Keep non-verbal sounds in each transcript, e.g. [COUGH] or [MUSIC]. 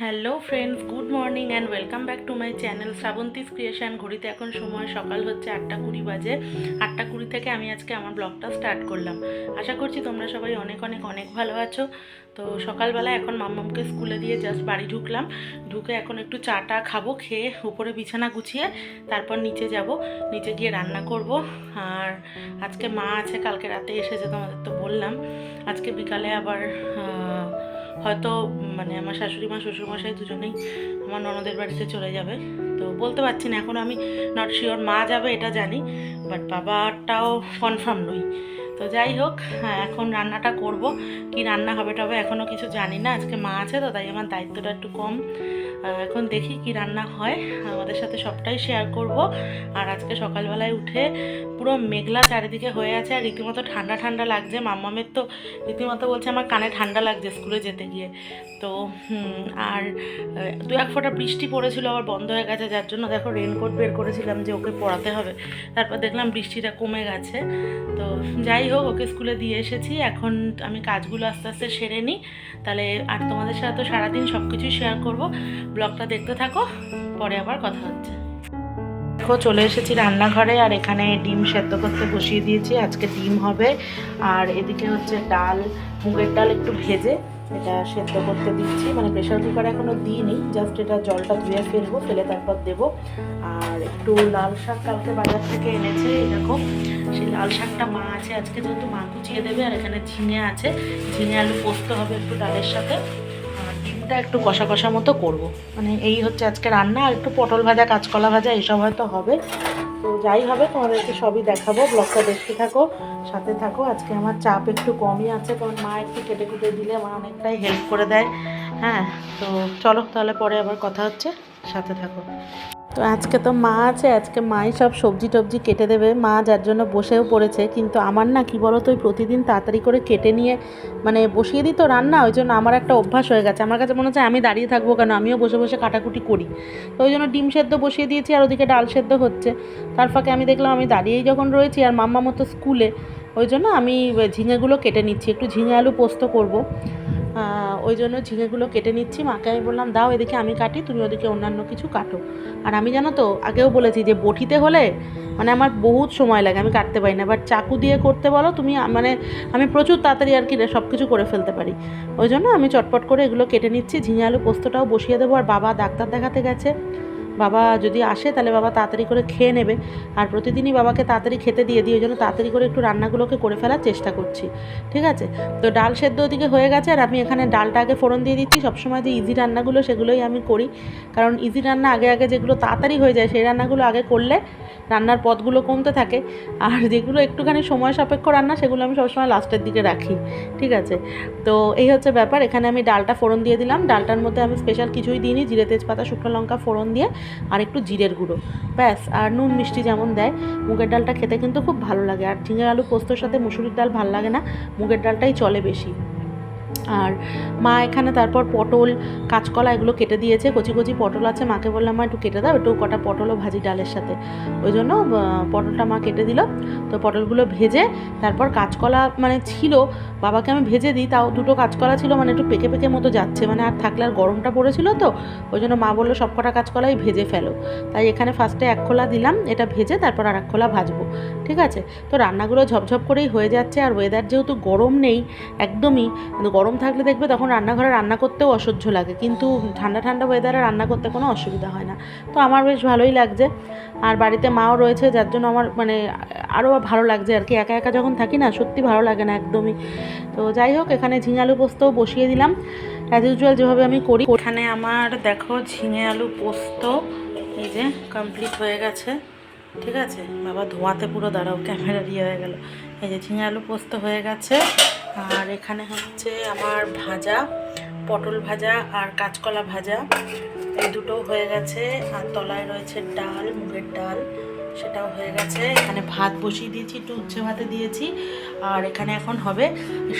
Hello friends good morning and welcome back to my channel Shrabanti's creation ঘড়িতে এখন সময়, সকাল হচ্ছে আটটা কুড়ি বাজে। আটটা কুড়ি থেকে আমি আজকে আমার ব্লগটা স্টার্ট করলাম। আশা করছি তোমরা সবাই অনেক অনেক অনেক ভালো আছো। তো সকালবেলা এখন মাম্মামকে স্কুলে দিয়ে জাস্ট বাড়ি ঢুকলাম। ঢুকে এখন একটু চাটা খাব, খেয়ে উপরে বিছানা গুছিয়ে তারপর নিচে যাব। নিচে গিয়ে রান্না করব। আর আজকে মা আছে, কালকে রাতে এসেছে তোমাদের তো বললাম। আজকে বিকালে আবার হয়তো মানে আমার শাশুড়ি মা, শ্বশুরমশাই দুজনেই আমার ননদের বাড়িতে চলে যাবে। তো বলতে পারছি না, এখন আমি নট শিওর মা যাবে, এটা জানি বাট বাবাটাও কনফার্ম নই। তো যাই হোক হ্যাঁ এখন রান্নাটা করব। কি রান্না হবে টবে এখনও কিছু জানি না, আজকে মা আছে তো, তাই আমার দায়িত্বটা একটু কম। এখন দেখি কি রান্না হয় আমাদের সাথে সবটাই শেয়ার করব। আর আজকে সকালবেলায় উঠে পুরো মেঘলা চারিদিকে হয়ে আছে আর রীতিমতো ঠান্ডা ঠান্ডা লাগছে। মাম্মামের তো রীতিমতো বলছে আমার কানে ঠান্ডা লাগছে স্কুলে যেতে গিয়ে। তো আর দু এক ফোঁটা বৃষ্টি পড়েছিল, আবার বন্ধ হয়ে গেছে, যার জন্য দেখো রেনকোট বের করেছিলাম যে ওকে পড়াতে হবে। তারপর দেখলাম বৃষ্টিটা কমে গেছে। তো যাই হোক, ওকে স্কুলে দিয়ে এসেছি। এখন আমি কাজগুলো আস্তে আস্তে সেরে নিই। তাহলে আর তোমাদের সাথে তো সারাদিন সব কিছুই শেয়ার করব। ব্লগটা দেখতে থাকো, পরে আবার কথা হচ্ছে। দেখো চলে এসেছি রান্নাঘরে আর এখানে ডিম সেদ্ধ করতে বসিয়ে দিয়েছি। আজকে ডিম হবে। আর এদিকে হচ্ছে ডাল, মুগের ডাল একটু ভেজে এটা সেদ্ধ করতে দিচ্ছি। মানে প্রেশার কুকারে এখনও দিইনি জাস্ট এটা জলটা ধুয়ে ফেলব, ফেলে তারপর দেবো। আর একটু লাল শাক কালকে বাজার থেকে এনেছে এরকম সেই লাল শাকটা মা আছে, আজকে যেহেতু মা কুচিয়ে দেবে, আর এখানে ঝিঙে আছে। ঝিঙে আলু পোস্ত হবে একটু ডালের সাথে। ডিমটা একটু কষা কষা মতো করব। মানে এই হচ্ছে আজকে রান্না, আর একটু পটল ভাজা, কাঁচকলা ভাজা, এসব হয়তো হবে। তো যাই হবে, তোমাদেরকে সবই দেখাবো, ব্লগটা দেখতে থাকো, সাথে থাকো। আজকে আমার চাপ একটু কমই আছে, কারণ মা একটু কেটে কুটে দিলে মা অনেকটাই হেল্প করে দেয়। হ্যাঁ তো চলো তাহলে পরে আবার কথা হচ্ছে, সাথে থাকো। তো আজকে তো মা আছে, আজকে মাই সব সবজি টবজি কেটে দেবে। মা যার জন্য বসেও পড়েছে, কিন্তু আমার না, কি বলো তো প্রতিদিন তাড়াতাড়ি করে কেটে নিয়ে মানে বসিয়ে দিই তো রান্না, ওই জন্য আমার একটা অভ্যাস হয়ে গেছে। আমার কাছে মনে হচ্ছে আমি দাঁড়িয়ে থাকব কেন? আমিও বসে বসে কাটাকুটি করি। তো ওই জন্য ডিম সেদ্ধ বসিয়ে দিয়েছি আর ওদিকে ডাল সেদ্ধ হচ্ছে। তার ফাঁকে আমি দেখলাম আমি দাঁড়িয়েই যখন রয়েছি আর মাম্মা মতো স্কুলে, ওই জন্য আমি ঝিঙেগুলো কেটে নিচ্ছি। একটু ঝিঙে আলু পোস্ত করব। ওই জন্য ঝিঙেগুলো কেটে নিচ্ছি। মাকে আমি বললাম, দাও এদিকে আমি কাটি, তুমি ওদিকে অন্যান্য কিছু কাটো। আর আমি জানো তো, আগেও বলেছি যে বটিতে হলে মানে আমার বহুত সময় লাগে, আমি কাটতে পারি না। বাট চাকু দিয়ে করতে বলো, তুমি মানে আমি প্রচুর তাড়াতাড়ি আর কি সব কিছু করে ফেলতে পারি। ওই জন্য আমি চটপট করে এগুলো কেটে নিচ্ছি। ঝিঙে আলু পোস্তটাও বসিয়ে দেবো। আর বাবা ডাক্তার দেখাতে গেছে। বাবা যদি আসে তাহলে বাবা তাড়াতাড়ি করে খেয়ে নেবে। আর প্রতিদিনই বাবাকে তাড়াতাড়ি খেতে দিয়ে দিই, ওই জন্য তাড়াতাড়ি করে একটু রান্নাগুলোকে করে ফেলার চেষ্টা করছি। ঠিক আছে? তো ডাল সেদ্ধ ওদিকে হয়ে গেছে আর আমি এখানে ডালটা আগে ফোড়ন দিয়ে দিচ্ছি। সবসময় যে ইজি রান্নাগুলো সেগুলোই আমি করি। কারণ ইজি রান্না আগে আগে যেগুলো তাড়াতাড়ি হয়ে যায়, সেই রান্নাগুলো আগে করলে রান্নার পদগুলো কমতে থাকে। আর যেগুলো একটুখানি সময় সাপেক্ষ রান্না, সেগুলো আমি সবসময় লাস্টের দিকে রাখি। ঠিক আছে? তো এই হচ্ছে ব্যাপার। এখানে আমি ডালটা ফোড়ন দিয়ে দিলাম। ডালটার মধ্যে আমি স্পেশাল কিছুই দিইনি। জিরে, তেজপাতা, শুকনো লঙ্কা ফোড়ন দিয়ে আর একটু জিরের গুঁড়ো। ব্যাস, আর নুন মিষ্টি যেমন দেয়, মুগের ডালটা খেতে কিন্তু খুব ভালো লাগে। আর ঝিঙে আলু পোস্তর সাথে মুসুরির ডাল ভালো লাগে না, মুগের ডালটাই চলে বেশি। আর মা এখানে তারপর পটল, কাঁচকলা এগুলো কেটে দিয়েছে, কচি কচি পটল আছে। মাকে বললাম, মা, একটু কেটে দাও, একটু কটা পটলও ভাজি ডালের সাথে। ওই জন্য পটলটা মা কেটে দিল। তো পটলগুলো ভেজে, তারপর কাঁচকলা মানে ছিল, বাবাকে আমি ভেজে দিই, তাও দুটো কাঁচকলা ছিল মানে একটু পেকে পেকে মতো যাচ্ছে মানে আর থাকলে আর গরমটা পড়েছিল তো। ওই জন্য মা বলল, সব কটা কাঁচকলাই ভেজে ফেলো। তাই এখানে ফার্স্টে এক খোলা দিলাম, এটা ভেজে তারপর আর এক খোলা ভাজবো, ঠিক আছে? তো রান্নাগুলো ঝপঝপ করেই হয়ে যাচ্ছে, আর ওয়েদার যেহেতু গরম নেই, একদমই কিন্তু গরম থাকলে দেখবে তখন রান্নাঘরে রান্না করতেও অসহ্য লাগে। কিন্তু ঠান্ডা ঠান্ডা ওয়েদারে রান্না করতে কোনো অসুবিধা হয় না। তো আমার বেশ ভালোই লাগছে। আর বাড়িতে মাও রয়েছে, যার জন্য আমার মানে আরও ভালো লাগছে আর কি। একা একা যখন থাকি না, সত্যি ভালো লাগে না একদমই। তো যাই হোক, এখানে ঝিঙে আলু পোস্তও বসিয়ে দিলাম। অ্যাজ ইউজুয়াল যেভাবে আমি করি। ওখানে আমার দেখো ঝিঙে আলু পোস্ত, এই যে কমপ্লিট হয়ে গেছে। ঠিক আছে? বাবা ধোঁয়াতে পুরো দাঁড়াও, ক্যামেরা দিয়ে হয়ে গেল। এই যে ঝিঙে আলু পোস্ত হয়ে গেছে। আর এখানে হচ্ছে আমার ভাজা, পটল ভাজা আর কাঁচকলা ভাজা। এই দুটো হয়ে গেছে, আর তলায় রয়েছে ডাল, মুগের ডাল, সেটাও হয়ে গেছে। এখানে ভাত বসিয়ে দিয়েছি, একটু উচ্ছে ভাতে দিয়েছি। আর এখানে এখন হবে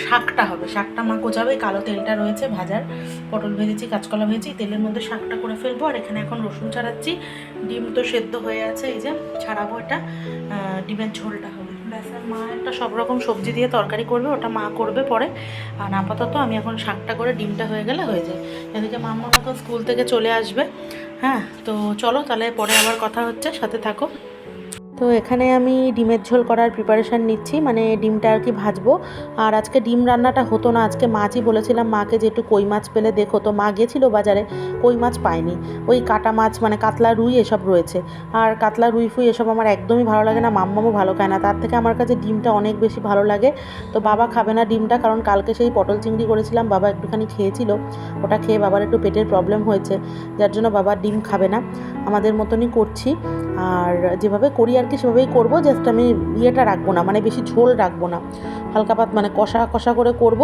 শাকটা হবে। শাকটা মা কোচাবে, কালো তেলটা রয়েছে ভাজার। পটল ভেজেছি, কাঁচকলা ভেজেছি, তেলের মধ্যে শাকটা করে ফেলব। আর এখানে এখন রসুন ছাড়াচ্ছি। ডিম তো সেদ্ধ হয়ে আছে, এই যে ছাড়াবো এটা। ডিমের ঝোলটা হবে। মা একটা সব রকম সবজি দিয়ে তরকারি করবে, ওটা মা করবে পরে। আর আপাতত আমি এখন শাকটা করে ডিমটা হয়ে গেলে হয়ে যায়। এদিকে মাম্মা তো স্কুল থেকে চলে আসবে। হ্যাঁ তো চলো তাহলে পরে আবার কথা হচ্ছে, সাথে থাকো। তো এখানে আমি ডিমের ঝোল করার প্রিপারেশান নিচ্ছি মানে ডিমটা আর কি ভাজবো। আর আজকে ডিম রান্নাটা হতো না, আজকে মাছই বলেছিলাম মাকে যে একটু কই মাছ পেলে দেখো তো, মা গেছিল বাজারে, কই মাছ পায়নি। ওই কাটা মাছ মানে কাতলা রুই এসব রয়েছে। আর কাতলা রুই ফুই এসব আমার একদমই ভালো লাগে না, মাম্মামও ভালো খায় না। তার থেকে আমার কাছে ডিমটা অনেক বেশি ভালো লাগে। তো বাবা খাবে না ডিমটা, কারণ কালকে সেই পটল চিংড়ি করেছিলাম, বাবা একটুখানি খেয়েছিল। ওটা খেয়ে বাবার একটু পেটের প্রবলেম হয়েছে, যার জন্য বাবা ডিম খাবে না। আমাদের মতনই করছি। আর যেভাবে করি আর কি সেভাবেই করব জাস্ট আমি ইয়েটা রাখব না মানে বেশি ঝোল রাখব না। হালকা পাত মানে কষা কষা করে করব।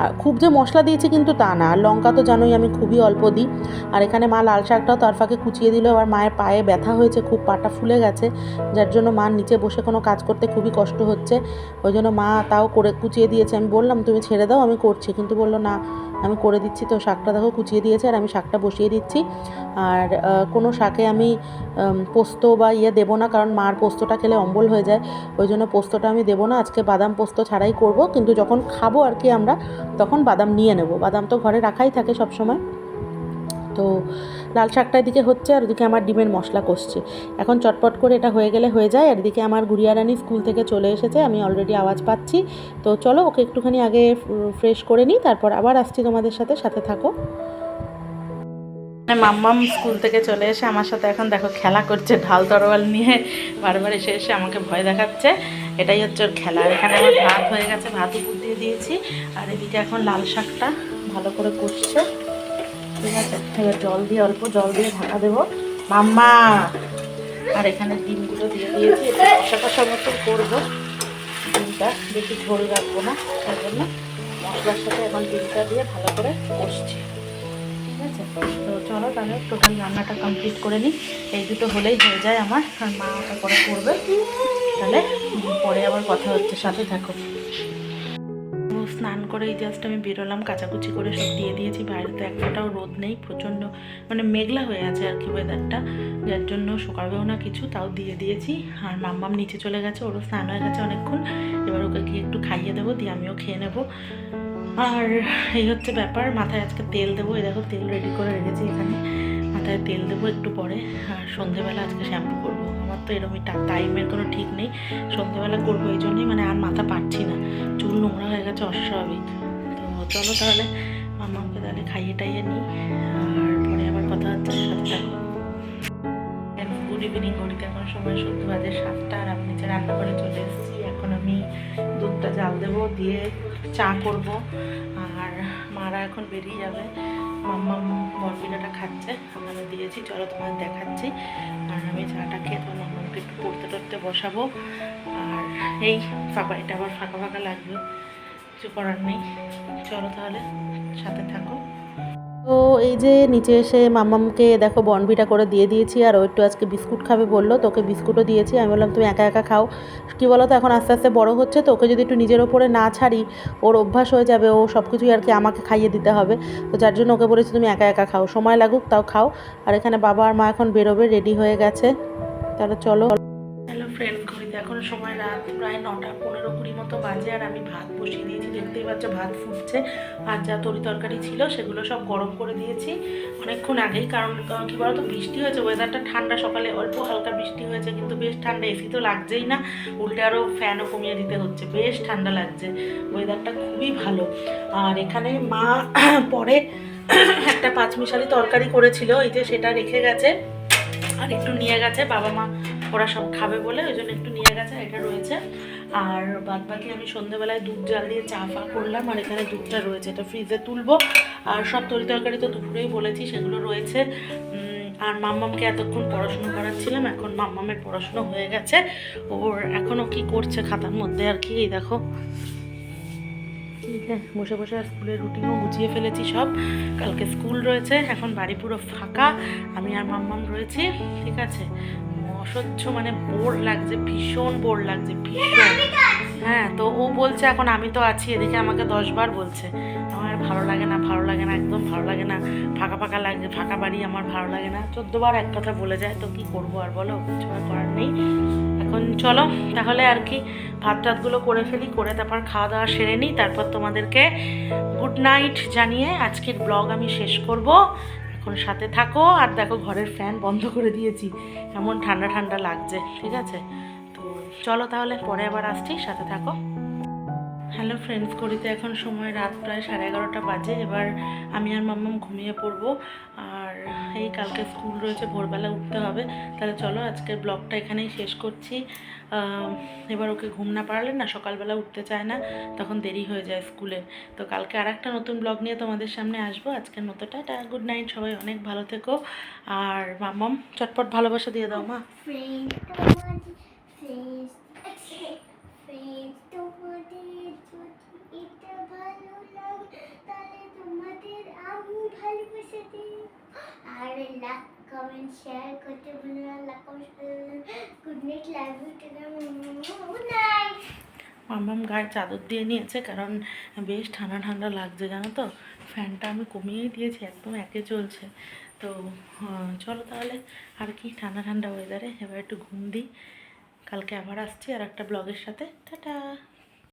আর খুব যে মশলা দিয়েছি কিন্তু তা না। আর লঙ্কা তো জানোই আমি খুবই অল্প দিই। আর এখানে মা লাল শাকটাও তার ফাঁকে কুচিয়ে দিল। আবার মায়ের পায়ে ব্যথা হয়েছে, খুব পাটা ফুলে গেছে, যার জন্য মার নিচে বসে কোনো কাজ করতে খুবই কষ্ট হচ্ছে। ওই জন্য মা তাও করে কুচিয়ে দিয়েছে। আমি বললাম, তুমি ছেড়ে দাও, আমি করছি। কিন্তু বলল, না, আমি করে দিচ্ছি তো, শাকটা দেখো কুচিয়ে দিয়েছে, আর আমি শাকটা বসিয়ে দিচ্ছি। আর কোনো শাকে আমি পোস্ত বা ইয়ে দেবো না, কারণ মার পোস্তটা খেলে অম্বল হয়ে যায়। ওই জন্য পোস্তটা আমি দেবো না। আজকে বাদাম পোস্ত ছাড়াই করব। কিন্তু যখন খাব আর কি আমরা তখন বাদাম নিয়ে নেব। বাদাম তো ঘরে রাখাই থাকে সব সময় তো লাল শাকটা এদিকে হচ্ছে আর ওদিকে আমার ডিমের মশলা কষছে। এখন চটপট করে এটা হয়ে গেলে হয়ে যায়। আর এদিকে আমার গুড়িয়া রানী স্কুল থেকে চলে এসেছে। আমি অলরেডি আওয়াজ পাচ্ছি। তো চলো ওকে একটুখানি আগে ফ্রেশ করে নিই, তারপর আবার আসছি তোমাদের সাথে সাথে থাকো। মাম্মাম স্কুল থেকে চলে এসে আমার সাথে এখন দেখো খেলা করছে, ঢাল তরোয়াল নিয়ে। বারবার এসে এসে আমাকে ভয় দেখাচ্ছে। এটাই হচ্ছে ওর খেলা। এখানে আমার ভাত হয়ে গেছে ভাত উপর দিয়ে দিয়েছি। আর এদিকে এখন লাল শাকটা ভালো করে কষছে। ঠিক আছে, এবার জল দিয়ে, অল্প জল দিয়ে ঢাকা দেবো। মাম্মা! আর এখানে ডিমগুলো দিয়ে দিয়েছি। একটু কষা কষা করব। ডিমটা বেশি ঝোল রাখব না, তার জন্য মশলার সাথে এখন ডিমটা দিয়ে ভালো করে কষছি। তো চলো তাহলে টোটাল রান্নাটা কমপ্লিট করে নিই। এই দুটো হলেই হয়ে যায় আমার, আর মা করে করবে। তাহলে পরে আবার কথা হচ্ছে, সাথে থাকো। স্নান করেই জাস্ট আমি বেরোলাম, কাচাকুচি করে সব দিয়ে দিয়েছি। বাইরে তো এক ফোঁটাও রোদ নেই, প্রচণ্ড মানে মেঘলা হয়ে আছে আর কি ওয়েদারটা যার জন্য শুকাবেও না কিছু, তাও দিয়ে দিয়েছি। আর মাম্মাম নিচে চলে গেছে, ওরও স্নান হয়ে গেছে অনেকক্ষণ। এবার ওকে গিয়ে একটু খাইয়ে দেবো, দিয়ে আমিও খেয়ে নেব। আর এই হচ্ছে ব্যাপার, মাথায় আজকে তেল দেবো। এই দেখো, তেল রেডি করে রেখেছি এখানে। মাথায় তেল দেবো একটু পরে, আর সন্ধেবেলা আজকে শ্যাম্পু করব। আমার তো এরকমই টাইমের কোনো ঠিক নেই। সন্ধেবেলা করব এই জন্যই মানে আর মাথা পাচ্ছি না। চুল নোংরা হয়ে গেছে, অস্বাভাবিক। তো চলো তাহলে, মামাকে তাহলে খাইয়ে টাইয়ে নিই। আর পরে আবার কথা হচ্ছে, সাথে থাকো। গুড ইভিনিং ঘড়িতে এখন সময় সন্ধ্যে বাজে সাতটা, আর আমি নিচে রান্নাঘরে চলে এসেছি। এখন আমি দুধটা জাল দেবো, দিয়ে চা করব। আর মারা এখন বেরিয়ে যাবে। মাম্মা বরপিঠাটা খাচ্ছে। ওখানে দিয়েছি, চলো তোমাদের দেখাচ্ছি। আর আমি চাটা খেয়ে তো মাম্মাকে একটু পড়তে টড়তে বসাবো। আর এই ফাঁকা, এটা আবার ফাঁকা ফাঁকা লাগবে। কিছু করার নেই। চলো তাহলে, সাথে থাকো। তো এই যে নিচে এসে মামামকে দেখো বনবিটা করে দিয়ে দিয়েছি, আর ও একটু আজকে বিস্কুট খাবে বলল তোকে বিস্কুটও দিয়েছি। আমি বললাম, তুমি একা একা খাও। কী বলো তো এখন আস্তে আস্তে বড় হচ্ছে, তো ওকে যদি একটু নিজের ওপরে না ছাড়ি, ওর অভ্যাস হয়ে যাবে, ও সব কিছুই আর কি আমাকে খাইয়ে দিতে হবে। তো যার জন্য ওকে বলেছি, তুমি একা একা খাও, সময় লাগুক, তাও খাও। আর এখানে বাবা আর মা এখন বেরোবে রেডি হয়ে গেছে। তাহলে চলো। সময় রাত প্রায় নটা পনেরো কুড়ি মতো বাজে আর আমি ভাত বসিয়ে দিয়েছি। দেখতেই পাচ্ছ ভাত ফুটছে। আর যা তরি তরকারি ছিল সেগুলো সব গরম করে দিয়েছি অনেকক্ষণ আগেই। কারণ কী বলতো, বৃষ্টি হয়েছে ওয়েদারটা ঠান্ডা, সকালে অল্প হালকা বৃষ্টি হয়েছে, কিন্তু বেশ ঠান্ডা এসি তো লাগছেই না। উল্টে আরও ফ্যানও কমিয়ে দিতে হচ্ছে, বেশ ঠান্ডা লাগছে। ওয়েদারটা খুবই ভালো। আর এখানে মা [COUGHS] পরে [COUGHS] একটা পাঁচমিশালি তরকারি করেছিল, এই যে সেটা রেখে গেছে। আর একটু নিয়ে গেছে, বাবা মা ওরা সব খাবে বলে, ওই জন্য একটু নিয়ে গেছে, এটা রয়েছে। আর বাদ বাকি আমি সন্ধেবেলায় দুধ জাল দিয়ে চা ফা করলাম, আর এখানে দুধটা রয়েছে, এটা ফ্রিজে তুলবো। আর সব তরি তরকারি তো দুপুরেই বলেছি, সেগুলো রয়েছে। আর মাম্মামকে এতক্ষণ পড়াশুনো করাচ্ছিলাম, এখন মাম্মামের পড়াশুনো হয়ে গেছে। ওর এখনও কি করছে খাতার মধ্যে আর কি, এই দেখো। বসে বসে আর স্কুলের রুটিনও গুছিয়ে ফেলেছি সব। কালকে স্কুল রয়েছে, এখন বাড়ি পুরো ফাঁকা। আমি আর মাম্মাম রয়েছি, ঠিক আছে? অসহ্য মানে বোর লাগছে, ভীষণ বোর লাগছে, ভীষণ। হ্যাঁ তো ও বলছে এখন আমি তো আছি, এদিকে আমাকে দশবার বলছে। আমার ভালো লাগে না, ভালো লাগে না, একদম ভালো লাগে না। ফাঁকা ফাঁকা লাগে, ফাঁকা বাড়ি আমার ভালো লাগে না। চোদ্দবার এক কথা বলে যায়, তো কি করব আর বলো, কিছু আর করার নেই। এখন চলো, তাহলে আর কি, ভাত টাতগুলো করে ফেলি, করে তারপর খাওয়া দাওয়া সেরে নিই, তারপর তোমাদেরকে গুড নাইট জানিয়ে আজকের ব্লগ আমি শেষ করব। এখন সাথে থাকো, আর দেখো ঘরের ফ্যান বন্ধ করে দিয়েছি এমন ঠান্ডা ঠান্ডা লাগছে, ঠিক আছে? চলো তাহলে পরে আবার আসছি, সাথে থাকো। হ্যালো ফ্রেন্ডস করিতে এখন সময় রাত প্রায় সাড়ে এগারোটা বাজে, এবার আমি আর মাম্মাম ঘুমিয়ে পড়ব। আর এই কালকে স্কুল রয়েছে, ভোরবেলা উঠতে হবে। তাহলে চলো আজকের ব্লগটা এখানেই শেষ করছি। এবার ওকে ঘুম না পারলে না সকালবেলা উঠতে চায় না, তখন দেরি হয়ে যায় স্কুলে তো কালকে আর একটা নতুন ব্লগ নিয়ে তোমাদের সামনে আসব। আজকের মতোটা গুড নাইট সবাই অনেক ভালো থেকো। আর মাম্মাম, চটপট ভালোবাসা দিয়ে দাও মা। Friends friends তোমাদের যদি এটা ভালো লাগে তাহলে তোমাদের আমি দিই আর কমেন্ট শেয়ার করতে ভুলো না comment good night love you good night গায়ে চাদর দিয়ে নিয়েছে কারণ বেশ ঠান্ডা ঠান্ডা লাগছে, জানো তো? ফ্যানটা আমি কমিয়েই দিয়েছি, একদম একে চলছে। তো চলো তাহলে, আর কি ঠান্ডা ঠান্ডা ওয়েদারে এবার একটু ঘুম দিই। কালকে আবার আসছি আর একটা ব্লগের সাথে। টাটা!